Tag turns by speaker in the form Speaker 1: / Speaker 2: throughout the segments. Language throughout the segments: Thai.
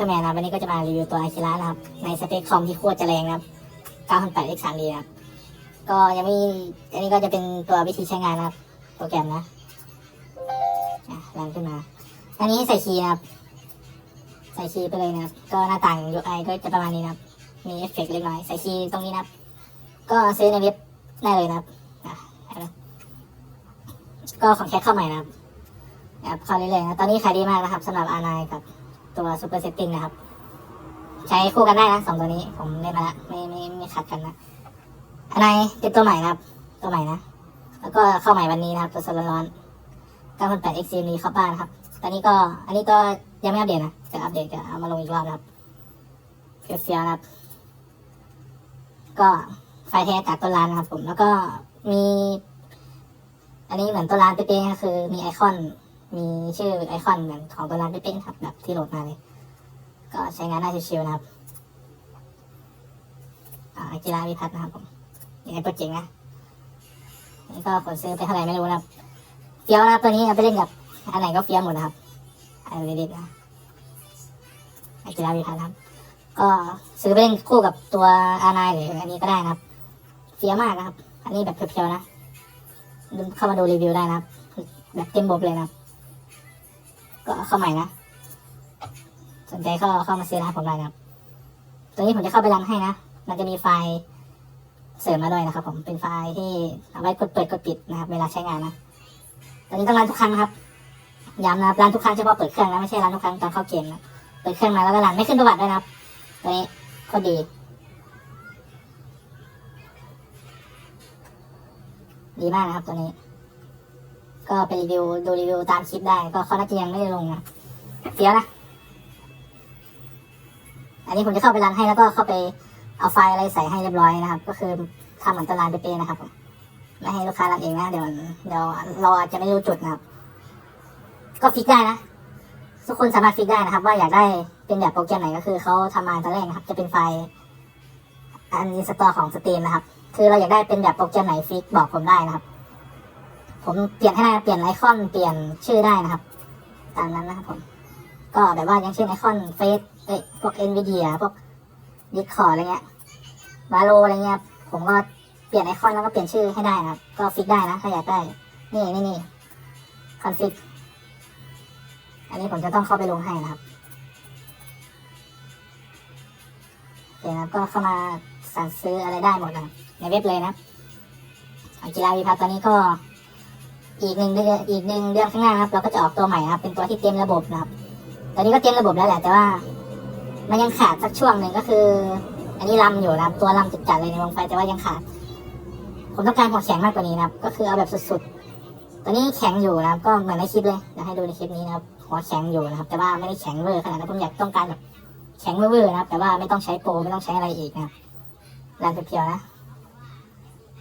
Speaker 1: เคอร์แมนนะครับวันนี้ก็จะมารีวิวตัวไอคิระนะครับ ในสเปคคอมที่โคตรจะแรงนะครับ 9,800 x 3 d นะครับ ก็ยังไม่อันนี้ก็จะเป็นตัววิธีใช้งานนะครับ โปรแกรมนะรันขึ้นมา อันนี้ใส่คีย์นะครับ ใส่คีย์ไปเลยนะครับ ก็หน้าต่าง UI ก็จะประมาณนี้นะครับ มีเอฟเฟกต์เล็กน้อย ใส่คีย์ตรงนี้นะครับ ก็ซื้อในเว็บได้เลยนะครับ ก็ของแคทเข้าใหม่นะครับครับเข้าเรื่อยๆนะ ตอนนี้ขายดีมากนะครับสำหรับ R9 กับ ตัว Super Setting นะครับ ใช้คู่กันได้นะสองตัวนี้ผมเล่นมาละไม่ไม่ไม่ขัดกันนะอันไหนเป็นตัวใหม่นะครับ ตัวใหม่นะ แล้วก็เข้าใหม่วันนี้นะครับ ตัวสดร้อนๆ9,800 XC มีเข้าบ้านครับ ตอนนี้ก็อันนี้ก็ยังไม่อัปเดตนะจะอัปเดตจะเอามาลงอีกรอบนะครับเฟียวๆนะครับ ก็ไฟแท้จากต้นร้านนะครับผมแล้วก็มี อันนี้เหมือนต้นร้านเป๊ะๆก็คือมีไอคอน มีชื่อไอคอนเหมือนของต้นร้านเป๊ะครับแบบที่โหลดมาเลย ก็ใช้งานได้ชิวๆนะครับอากิระวิพัฒน์นะครับผมยังไงโปรเจกต์นะนี่ก็ผลซื้อไปเท่าไหร่ไม่รู้นะครับเฟี้ยวนะครับตัวนี้เอาไปเล่นกับอันไหนก็เฟี้ยวหมดนะครับอันเล็กๆนะอากิระวิพัฒน์นะครับ ก็ซื้อไปเล่นคู่กับตัวอานายหรืออันนี้ก็ได้นะครับ เฟี้ยวมากนะครับ อันนี้แบบเพียวๆนะเข้ามาดูรีวิวได้นะครับ แบบเต็มบบเลยนะครับ เข้าใหม่นะ สนใจเข้าเข้ามาซื้อนะครับผมได้นะครับ ตัวนี้ผมจะเข้าไปรันให้นะ มันจะมีไฟล์เสริมมาด้วยนะครับ ผม เป็นไฟล์ที่เอาไว้กดเปิดกดปิดนะครับ เวลาใช้งานนะ ตัวนี้ต้องรันทุกครั้งนะครับ ย้ำนะครับรันทุกครั้งเฉพาะเปิดเครื่องนะไม่ใช่รันทุกครั้งตอนเข้าเกมนะ เปิดเครื่องมาแล้วก็รันไม่ขึ้นประวัติด้วยนะครับ ตัวนี้โคตรดี ดีมากนะครับตัวนี้ ก็ไปรีวิวดูรีวิวตามคลิปได้ ก็เขาน่าจะยังไม่ได้ลงนะเสียนะ อันนี้ผมจะเข้าไปรันให้แล้วก็เข้าไปเอาไฟล์อะไรใส่ให้เรียบร้อยนะครับ ก็คือทำเหมือนตารางเป๊ะๆนะครับผมไม่ให้ลูกค้ารันเองนะเดี๋ยวเดี๋ยวเราอาจจะไม่รู้จุดนะครับ ก็ฟิกได้นะทุกคนสามารถฟิกได้นะครับ ว่าอยากได้เป็นแบบโปรแกรมไหนก็คือเขาทำมาตอนแรกนะครับ จะเป็นไฟล์อันนี้สตอร์ของสตรีมนะครับ คือเราอยากได้เป็นแบบโปรแกรมไหนฟิกบอกผมได้นะครับ ผมเปลี่ยนให้ได้เปลี่ยนไอคอนเปลี่ยนชื่อได้นะครับ ตามนั้นนะครับผม ก็แบบว่าอย่างเช่นไอคอนเฟซเอ้ยพวกเอ็นวีดีพวกดิสคอร์อะไรเงี้ยบาโลอะไรเงี้ยผมก็เปลี่ยนไอคอนแล้วก็เปลี่ยนชื่อให้ได้นะครับ ก็ฟิกได้นะถ้าอยากได้ นี่นี่นี่คอนฟิกอันนี้ผมจะต้องเข้าไปลงให้นะครับโอเคนะครับก็เข้ามาสั่งซื้ออะไรได้หมดนะในเว็บเลยนะอากีฬาวิพัฒน์ตอนนี้ก็ อีกหนึ่งเดือนอีกหนึ่งเดือนข้างหน้าครับเราก็จะออกตัวใหม่นะครับเป็นตัวที่เต็มระบบนะครับ ตอนนี้ก็เต็มระบบแล้วแหละแต่ว่า มันยังขาดสักช่วงหนึ่งก็คือ อันนี้ลำอยู่นะครับ ตัวลำจัดๆเลยในวงไฟแต่ว่ายังขาด ผมต้องการหัวแข็งมากกว่านี้นะครับ ก็คือเอาแบบสุดๆตัวนี้แข็งอยู่นะครับ ก็เหมือนในคลิปเลยเดี๋ยวให้ดูในคลิปนี้นะครับหัวแข็งอยู่นะครับ แต่ว่าไม่ได้แข็งเวอร์ขนาดนั้นผมอยากต้องการแบบแข็งเวอร์นะครับ แต่ว่าไม่ต้องใช้โปรไม่ต้องใช้อะไรอีกนะครับรันเพียวๆนะ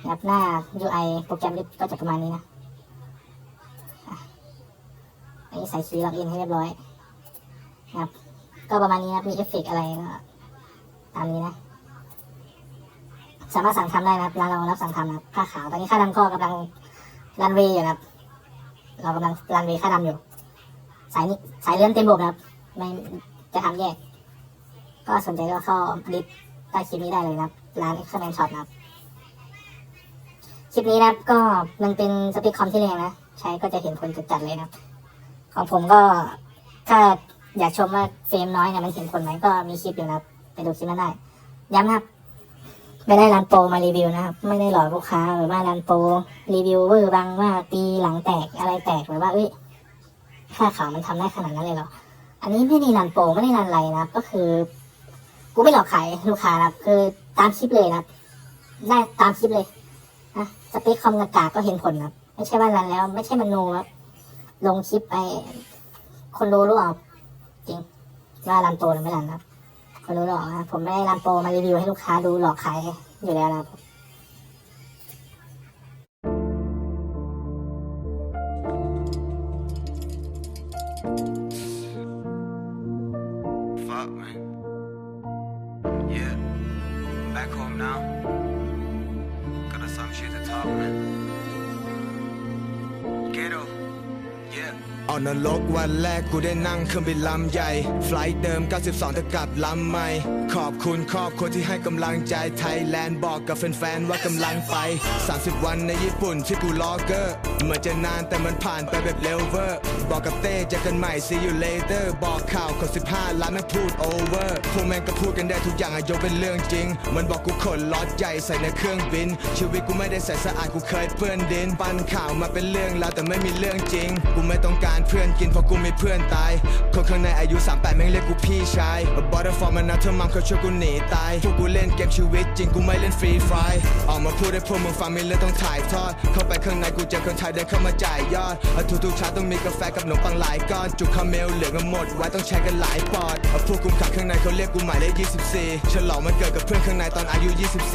Speaker 1: นะครับหน้า UI โปรแกรมก็จะประมาณนี้นะ อันนี้ใส่คีย์ล็อกอินให้เรียบร้อยนะครับ ก็ประมาณนี้นะครับมีเอฟเฟกอะไรก็ตามนี้นะ สามารถสั่งทำได้นะครับร้านเรารับสั่งทำนะค่าขาวตอนนี้ค่าดำก็กำลังรันเวย์อยู่นะครับ เรากำลังรันเวย์ค่าดำอยู่ สายนี้สายเลื่อนเต็มบบนะครับ ไม่จะทำแยก ก็สนใจก็เข้าลิสต์ใต้คลิปนี้ได้เลยนะครับ ร้าน x อ็กซ์แมนช็อปนะครับคลิปนี้นะครับก็มันเป็นสปีกคอมที่แรงนะ ใช้ก็จะเห็นผลจัดๆเลยนะครับ ของผมก็ถ้าอยากชมว่าเฟรมน้อยเนี่ยมันเห็นผลไหมก็มีคลิปอยู่นะครับไปดูคลิปนั้นได้ ย้ำนะครับไม่ได้รันโปรมารีวิวนะครับ ไม่ได้หลอกลูกค้าหรือว่ารันโปรรีวิวเวอร์บางว่าปีหลังแตกอะไรแตกหรือว่าเอ้ยค่าขาวมันทำได้ขนาดนั้นเลยเหรออันนี้ไม่ได้รันโปรไม่ได้รันอะไรนะครับก็คือ กูไม่หลอกขายลูกค้านะครับ คือตามคลิปเลยนะได้ตามคลิปเลยนะสเปคคอมกากาก็เห็นผลครับไม่ใช่ว่ารันแล้ว ไม่ใช่มันโนครับ ลงคลิปไป คนรู้รู้เอาจริงว่ารันโปรหรือไม่รันครับ คนรู้หรอกนะผมไม่ได้รันโปรมารีวิวให้ลูกค้าดูหลอกขายอยู่แล้วนะครับ
Speaker 2: ออกนรกวันแรกกูได้นั่งเครื่องบินลำใหญ่ ไฟลท์เดิม 92แต่กลับลำใหม่ ขอบคุณครอบครัวที่ให้กำลังใจไทยแลนด์บอกกับแฟนๆว่ากำลังไป 30 วันในญี่ปุ่นที่กูรอเกอร์เหมือนจะนานแต่มันผ่านไปแบบเร็วเวอร์ บอกกับเต้เจอกันใหม่ see you later บอกข่าวคน15 ล้านแม่พูด over พวกแม่งก็พูดกันได้ทุกอย่างอะยกเป็นเรื่องจริง มันบอกกูขนล็อตใหญ่ใส่ในเครื่องบิน ชีวิตกูไม่ได้ใส่สะอาดกูเคยเปื้อนดิน ปั้นข่าวมาเป็นเรื่องแล้วแต่ไม่มีเรื่องจริง กูไม่ต้องการเพื่อนกินเพราะกูมีเพื่อนตายคนข้างในอายุ 38 แม่งเรียกกูพี่ชายบอ t เ e r f o r มันนะเธอมัมเขาช่วยกูหนีตายพวกกูเล่นเกมชีวิตจริงกูไม่เล่นฟรีไฟออกมาพูดให้พวกมึงฟังมีเรื่องต้องถ่ายทอด เข้าไปข้างในกูเจอคนไทยเดินเข้ามาจ่ายยอดเอาทุกเช้าต้องมีกาแฟกับขนมปังหลายก้อน จุกคาเมลเหลือกันหมดไว้ต้องแชร์กันหลายปอดเอาผู้คุมขังข้างในเขาเรียกกูหมายเลข24 ฉลองมันเกิดกับเพื่อนข้างในตอนอายุ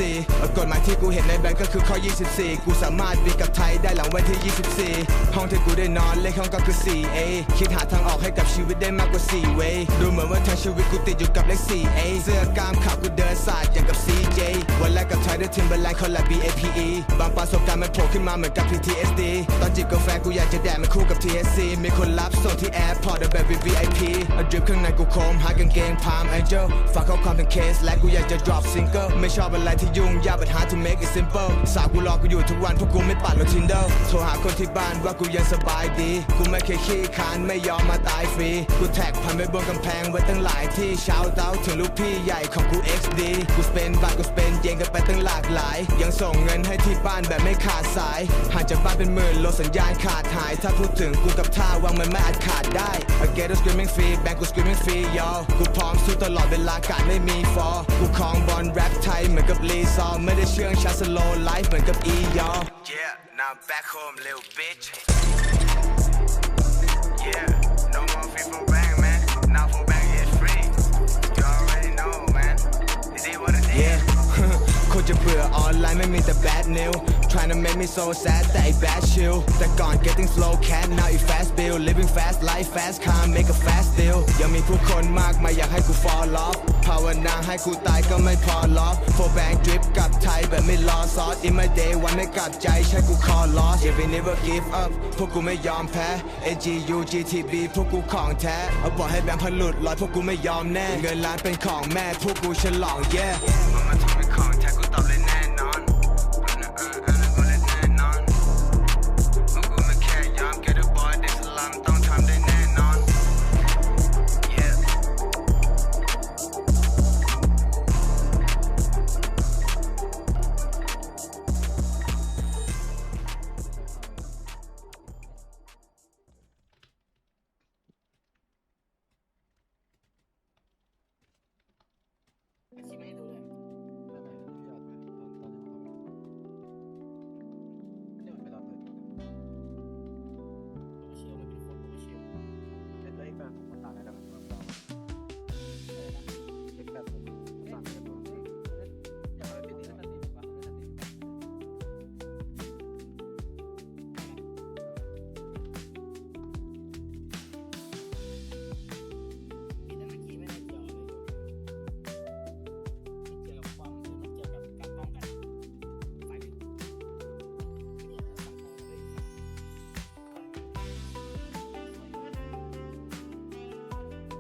Speaker 2: 24กฎหมายที่กูเห็นในแบงก์ก็คือข้อ 24 กูสามารถบินกับไทยได้หลังวันที่ 24 ห้องที่กูได้นอนเลขห้องก็คือ 4A คิดหาทางออกให้กับชีวิตได้มากกว่า4 way ดูเหมือนว่าทั้งชีวิตกูติดอยู่กับเลข 4A เสื้อกล้ามขาวกูเดินสายอย่างกับ CJ วันแรกกับไทยด้วยทิมเบอร์แลนด์คอลแลบ BAPE บางประสบการณ์มันโผล่ขึ้นมาเหมือนกับ PTSD ตอนจิบกาแฟกูอยากจะแดกมันคู่กับ TSC มีคนรับส่งที่แอร์พอร์ตแบบ VIP เอาดริปข้างในกูโคมหากางเกงพาม Angel ฝากข้อความถึงเคสและกูอยากจะ drop single ไม่ชอบอะไรที่ยุ่งยาก but hard to make it simple สาวกูรอกูอยู่ทุกวันเพราะกูไม่ปัดลง Tinder โทรหาคนที่บ้านว่ากูยังสบายดี กูไม่เคยขี้คานไม่ยอมมาตายฟรี กูแท็กพันไว้บนกำแพงไว้ตั้งหลายที่ชาวเต้าถึงลูกพี่ใหญ่ของกู XD กูสเปนบาทกูสเปนเยนกันไปตั้งหลากหลาย ยังส่งเงินให้ที่บ้านแบบไม่ขาดสายห่างจากบ้านเป็นหมื่นโลสัญญาณขาดหาย ถ้าพูดถึงกูกับท่าวางมันไม่อาจขาดได้ I get a screaming free แบงกู screaming free yo กูพร้อมสู้ตลอดเวลาการไม่มีฟอกูคลองบอลแรปไทยเหมือนกับลีซอไม่ได้เชื่องชาสโลไลฟ์เหมือนกับ E yo Yeah now back home little bitch จะเบื่อออนไลน์ไม่มีแต่ bad news trying to make me so sad แต่ไอ้ bad chill แต่ก่อน getting slow cat now it fast bill living fast life fast can't make a fast deal ยังมีผู้คนมากมายอยากให้กู fall off ภาวนาให้กูตายก็ไม่พอล็อกโฟแบง drip กับไทยแบบไม่รอซอสอิมเดย์วันไม่กลับใจใช่กู call lost yeah we never give up พวกกูไม่ยอมแพ้ AGU GTB พวกกูของแท้ เอาบอกให้แบงค์พันหลุดลอยพวกกูไม่ยอมแน่ เงินล้านเป็นของแม่พวกกูฉลอง yeah